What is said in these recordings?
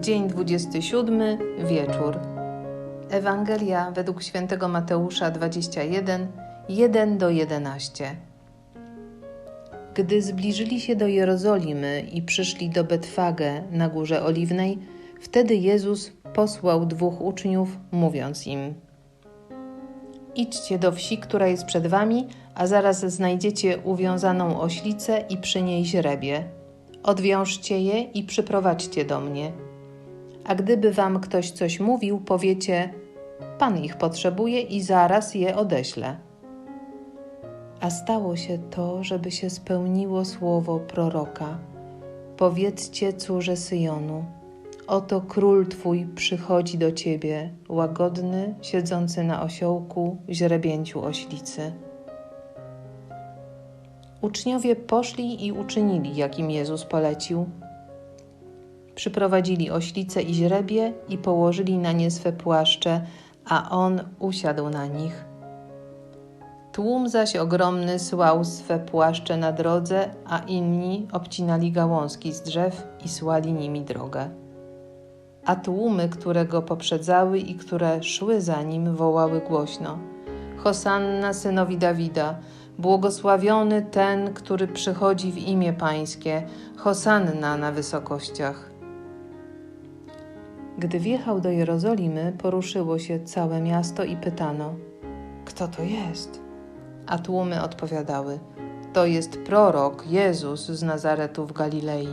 Dzień 27, wieczór. Ewangelia według świętego Mateusza 21, 1 do 11. Gdy zbliżyli się do Jerozolimy i przyszli do Betfagę na Górze Oliwnej, wtedy Jezus posłał dwóch uczniów, mówiąc im: Idźcie do wsi, która jest przed wami, a zaraz znajdziecie uwiązaną oślicę i przy niej źrebie. Odwiążcie je i przyprowadźcie do mnie. A gdyby wam ktoś coś mówił, powiecie: Pan ich potrzebuje i zaraz je odeślę. A stało się to, żeby się spełniło słowo proroka. Powiedzcie córze Syjonu: Oto król twój przychodzi do ciebie, łagodny, siedzący na osiołku, źrebięciu oślicy. Uczniowie poszli i uczynili, jak im Jezus polecił. Przyprowadzili oślice i źrebie i położyli na nie swe płaszcze, a on usiadł na nich. Tłum zaś ogromny słał swe płaszcze na drodze, a inni obcinali gałązki z drzew i słali nimi drogę. A tłumy, które go poprzedzały i które szły za nim, wołały głośno: Hosanna synowi Dawida, błogosławiony ten, który przychodzi w imię Pańskie, Hosanna na wysokościach. Gdy wjechał do Jerozolimy, poruszyło się całe miasto i pytano: Kto to jest? A tłumy odpowiadały: To jest prorok Jezus z Nazaretu w Galilei.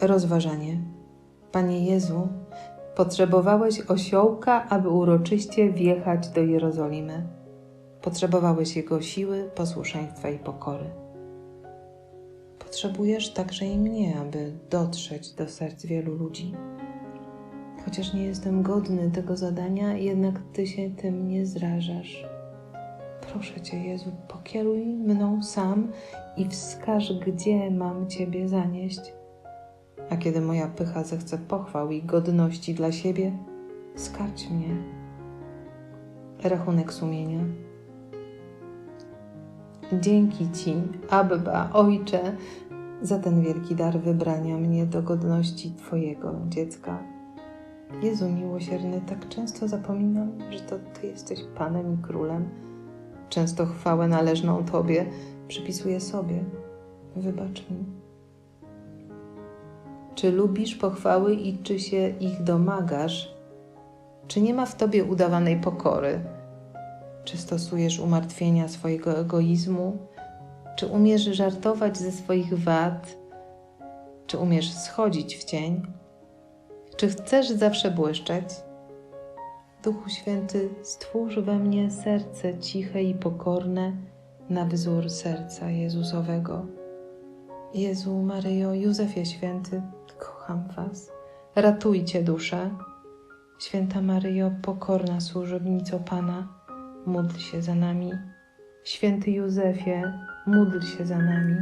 Rozważanie. Panie Jezu, potrzebowałeś osiołka, aby uroczyście wjechać do Jerozolimy. Potrzebowałeś jego siły, posłuszeństwa i pokory. Potrzebujesz także i mnie, aby dotrzeć do serc wielu ludzi. Chociaż nie jestem godny tego zadania, jednak Ty się tym nie zrażasz. Proszę Cię, Jezu, pokieruj mną sam i wskaż, gdzie mam Ciebie zanieść. A kiedy moja pycha zechce pochwał i godności dla siebie, skarć mnie. Rachunek sumienia. Dzięki Ci, Abba, Ojcze, za ten wielki dar wybrania mnie do godności Twojego dziecka. Jezu miłosierny, tak często zapominam, że to Ty jesteś Panem i Królem. Często chwałę należną Tobie przypisuję sobie. Wybacz mi. Czy lubisz pochwały i czy się ich domagasz? Czy nie ma w Tobie udawanej pokory? Czy stosujesz umartwienia swojego egoizmu? Czy umiesz żartować ze swoich wad? Czy umiesz schodzić w cień? Czy chcesz zawsze błyszczeć? Duchu Święty, stwórz we mnie serce ciche i pokorne na wzór serca Jezusowego. Jezu, Maryjo, Józefie Święty, kocham Was. Ratujcie duszę. Święta Maryjo, pokorna służebnico Pana, módl się za nami. Święty Józefie, módl się za nami.